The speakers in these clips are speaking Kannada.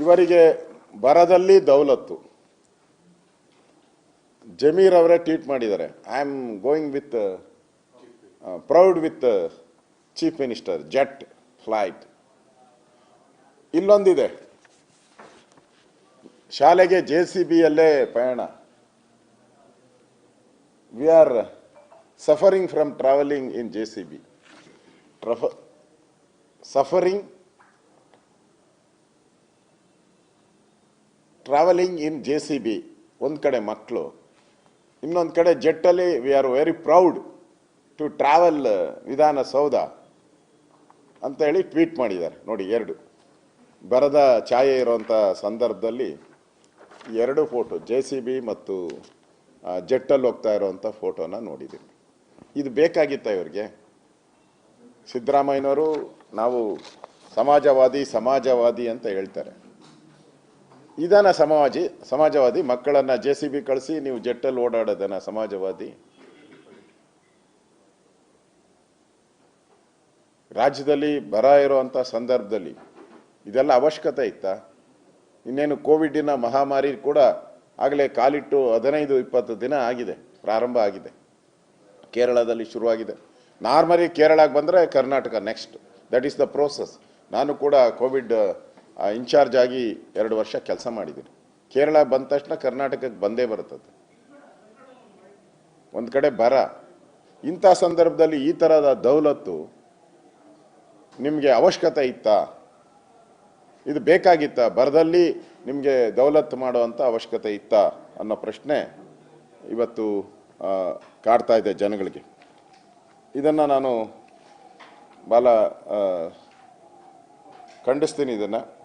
ಇವರಿಗೆ ಬರದಲ್ಲಿ ದೌಲತ್ತು. ಜಮೀರ್ ಅವರೇ ಟ್ವೀಟ್ ಮಾಡಿದ್ದಾರೆ. I am going with proud with chief minister jet flight ಇಲ್ಲೊಂದಿದೆ. ಶಾಲೆಗೆ ಜೆ ಸಿ ಬಿಯಲ್ಲೇ ಪಯಣ. We are suffering from travelling in J C B suffering travelling in J C B ಒಂದು ಕಡೆ ಮಕ್ಕಳು ಇನ್ನೊಂದು ಕಡೆ ಜೆಟ್ಟಲ್ಲಿ we are very proud to travel Vidhana Soudha ಅಂತ ಹೇಳಿ ಟ್ವೀಟ್ ಮಾಡಿದ್ದಾರೆ. ನೋಡಿ, ಎರಡು. ಬರದ ಛಾಯೆ ಇರುವಂಥ ಸಂದರ್ಭದಲ್ಲಿ ಎರಡು ಫೋಟೋ ಜೆ ಸಿ ಬಿ ಮತ್ತು ಜೆಟ್ಟಲ್ಲಿ ಹೋಗ್ತಾ ಇರೋವಂಥ ಫೋಟೋನ ನೋಡಿದ್ದೀನಿ ಇದು ಬೇಕಾಗಿತ್ತ ಇವ್ರಿಗೆ? ಸಿದ್ದರಾಮಯ್ಯನವರು ನಾವು ಸಮಾಜವಾದಿ ಸಮಾಜವಾದಿ ಅಂತ ಹೇಳ್ತಾರೆ. ಇದಾನ ಸಮಾಜಿ, ಸಮಾಜವಾದಿ, ಮಕ್ಕಳನ್ನು ಜೆ ಸಿ ಬಿ ಕಳಿಸಿ ನೀವು ಜೆಟ್ಟಲ್ಲಿ ಓಡಾಡೋದನ್ನ ಸಮಾಜವಾದಿ. ರಾಜ್ಯದಲ್ಲಿ ಬರ ಇರುವಂಥ ಸಂದರ್ಭದಲ್ಲಿ ಇದೆಲ್ಲ ಅವಶ್ಯಕತೆ ಇತ್ತಾ? ಇನ್ನೇನು ಕೋವಿಡಿನ ಮಹಾಮಾರಿ ಕೂಡ ಆಗಲೇ ಕಾಲಿಟ್ಟು ಹದಿನೈದು, ಇಪ್ಪತ್ತು ದಿನ ಆಗಿದೆ, ಪ್ರಾರಂಭ ಆಗಿದೆ. ಕೇರಳದಲ್ಲಿ ಶುರುವಾಗಿದೆ. ನಾರ್ಮಲಿ ಕೇರಳಕ್ಕೆ ಬಂದರೆ Karnataka next that is the process ನಾನು ಕೂಡ ಕೋವಿಡ್ ಇನ್ಚಾರ್ಜ್ ಆಗಿ ಎರಡು ವರ್ಷ ಕೆಲಸ ಮಾಡಿದ್ದೀನಿ. ಕೇರಳ ಬಂದ ತಕ್ಷಣ ಕರ್ನಾಟಕಕ್ಕೆ ಬಂದೇ ಬರುತ್ತದೆ ಒಂದು ಕಡೆ ಬರ. ಇಂಥ ಸಂದರ್ಭದಲ್ಲಿ ಈ ಥರದ ದೌಲತ್ತು ನಿಮಗೆ ಅವಶ್ಯಕತೆ ಇತ್ತಾ? ಇದು ಬೇಕಾಗಿತ್ತ? ಬರದಲ್ಲಿ ನಿಮಗೆ ದೌಲತ್ತು ಮಾಡುವಂಥ ಅವಶ್ಯಕತೆ ಇತ್ತಾ ಅನ್ನೋ ಪ್ರಶ್ನೆ ಇವತ್ತು ಆ, ಕಾಡ್ತಾ ಇದೆ ಜನಗಳಿಗೆ. ಇದನ್ನು ನಾನು ಭಾಳ ಆ, ಖಂಡಿಸ್ತೀನಿ ಇದನ್ನು.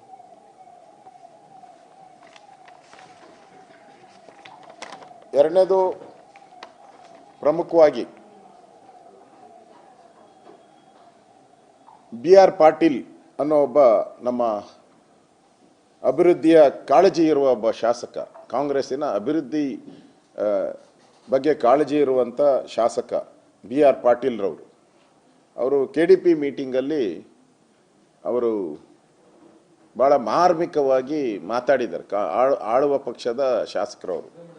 ಎರಡನೇದು ಪ್ರಮುಖವಾಗಿ ಬಿ ಆರ್ ಪಾಟೀಲ್ ಅನ್ನೋ ಒಬ್ಬ ನಮ್ಮ ಅಭಿವೃದ್ಧಿಯ ಕಾಳಜಿ ಇರುವ ಒಬ್ಬ ಶಾಸಕ, ಕಾಂಗ್ರೆಸ್ಸಿನ ಅಭಿವೃದ್ಧಿ ಬಗ್ಗೆ ಕಾಳಜಿ ಇರುವಂಥ ಶಾಸಕ ಬಿ ಆರ್ ಪಾಟೀಲ್ರವರು. ಅವರು ಕೆ ಡಿ ಪಿ ಮೀಟಿಂಗಲ್ಲಿ ಅವರು ಭಾಳ ಮಾರ್ಮಿಕವಾಗಿ ಮಾತಾಡಿದ್ದಾರೆ, ಕಾ, ಆಳ್- ಆಳುವ ಪಕ್ಷದ ಶಾಸಕರವರು.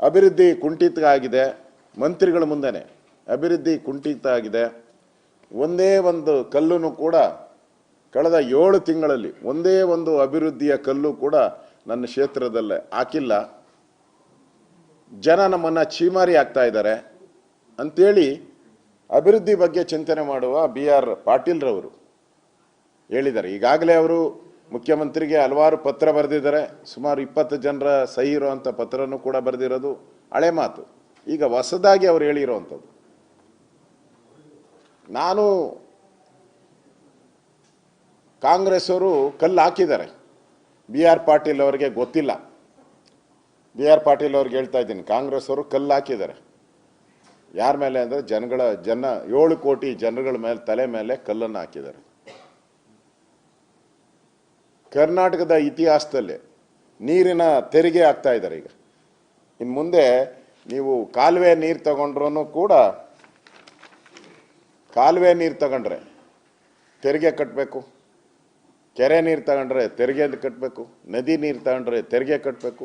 ಅಭಿವೃದ್ಧಿ ಕುಂಠಿತ ಆಗಿದೆ ಮಂತ್ರಿಗಳ ಮುಂದೆನೆ ಅಭಿವೃದ್ಧಿ ಕುಂಠಿತ ಆಗಿದೆ ಒಂದೇ ಒಂದು ಕಲ್ಲುನು ಕೂಡ ಕಳೆದ ಏಳು ತಿಂಗಳಲ್ಲಿ ಒಂದೇ ಒಂದು ಅಭಿವೃದ್ಧಿಯ ಕಲ್ಲು ಕೂಡ ನನ್ನ ಕ್ಷೇತ್ರದಲ್ಲೇ ಹಾಕಿಲ್ಲ. ಜನ ನಮ್ಮನ್ನು ಚೀಮಾರಿ ಆಗ್ತಾ ಇದ್ದಾರೆ. ಅಂಥೇಳಿ ಅಭಿವೃದ್ಧಿ ಬಗ್ಗೆ ಚಿಂತನೆ ಮಾಡುವ ಬಿ ಆರ್ ಪಾಟೀಲ್ರವರು ಹೇಳಿದ್ದಾರೆ. ಈಗಾಗಲೇ ಅವರು ಮುಖ್ಯಮಂತ್ರಿಗೆ ಹಲವಾರು ಪತ್ರ ಬರೆದಿದ್ದಾರೆ. ಸುಮಾರು ಇಪ್ಪತ್ತು ಜನರ ಸಹಿ ಇರುವಂಥ ಪತ್ರನೂ ಕೂಡ ಬರೆದಿರೋದು ಹಳೆ ಮಾತು. ಈಗ ಹೊಸದಾಗಿ ಅವರು ಹೇಳಿರುವಂಥದ್ದು. ನಾನು ಕಾಂಗ್ರೆಸ್ ಅವರು ಕಲ್ಲು ಹಾಕಿದ್ದಾರೆ. ಬಿ ಆರ್ ಪಾಟೀಲ್ ಅವರಿಗೆ ಗೊತ್ತಿಲ್ಲ. ಬಿ ಆರ್ ಪಾಟೀಲ್ ಅವ್ರಿಗೆ ಹೇಳ್ತಾ ಇದ್ದೀನಿ ಕಾಂಗ್ರೆಸ್ ಅವರು ಕಲ್ಲು ಹಾಕಿದ್ದಾರೆ. ಯಾರ ಮೇಲೆ ಅಂದರೆ ಜನಗಳ, ಜನ ಏಳು ಕೋಟಿ ಜನಗಳ ಮೇಲೆ ತಲೆ ಮೇಲೆ ಕಲ್ಲನ್ನು ಹಾಕಿದ್ದಾರೆ. ಕರ್ನಾಟಕದ ಇತಿಹಾಸದಲ್ಲಿ ನೀರಿನ ತೆರಿಗೆ ಆಗ್ತಾ ಇದ್ದಾರೆ ಈಗ. ಇನ್ನು ಮುಂದೆ ನೀವು ಕಾಲುವೆ ನೀರು ತಗೊಂಡ್ರೂ ಕೂಡ ಕಾಲುವೆ ನೀರು ತಗೊಂಡ್ರೆ ತೆರಿಗೆ ಕಟ್ಟಬೇಕು ಕೆರೆ ನೀರು ತಗೊಂಡ್ರೆ ತೆರಿಗೆ ಕಟ್ಟಬೇಕು ನದಿ ನೀರು ತಗೊಂಡ್ರೆ ತೆರಿಗೆ ಕಟ್ಟಬೇಕು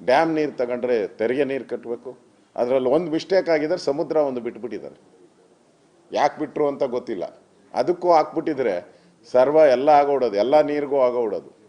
ಡ್ಯಾಮ್ ನೀರು ತಗೊಂಡ್ರೆ ತೆರಿಗೆ ನೀರು ಕಟ್ಟಬೇಕು ಅದರಲ್ಲಿ ಒಂದು ಮಿಸ್ಟೇಕ್ ಆಗಿದ್ರೆ ಸಮುದ್ರ ಒಂದು ಬಿಟ್ಬಿಟ್ಟಿದ್ದಾರೆ. ಯಾಕೆ ಬಿಟ್ಟರು ಅಂತ ಗೊತ್ತಿಲ್ಲ. ಅದಕ್ಕೂ ಹಾಕ್ಬಿಟ್ಟಿದ್ರೆ ಸರ್ವ ಎಲ್ಲ ಆಗೋಡೋದು ಎಲ್ಲ ನೀರಿಗೂ ಆಗೋಡೋದು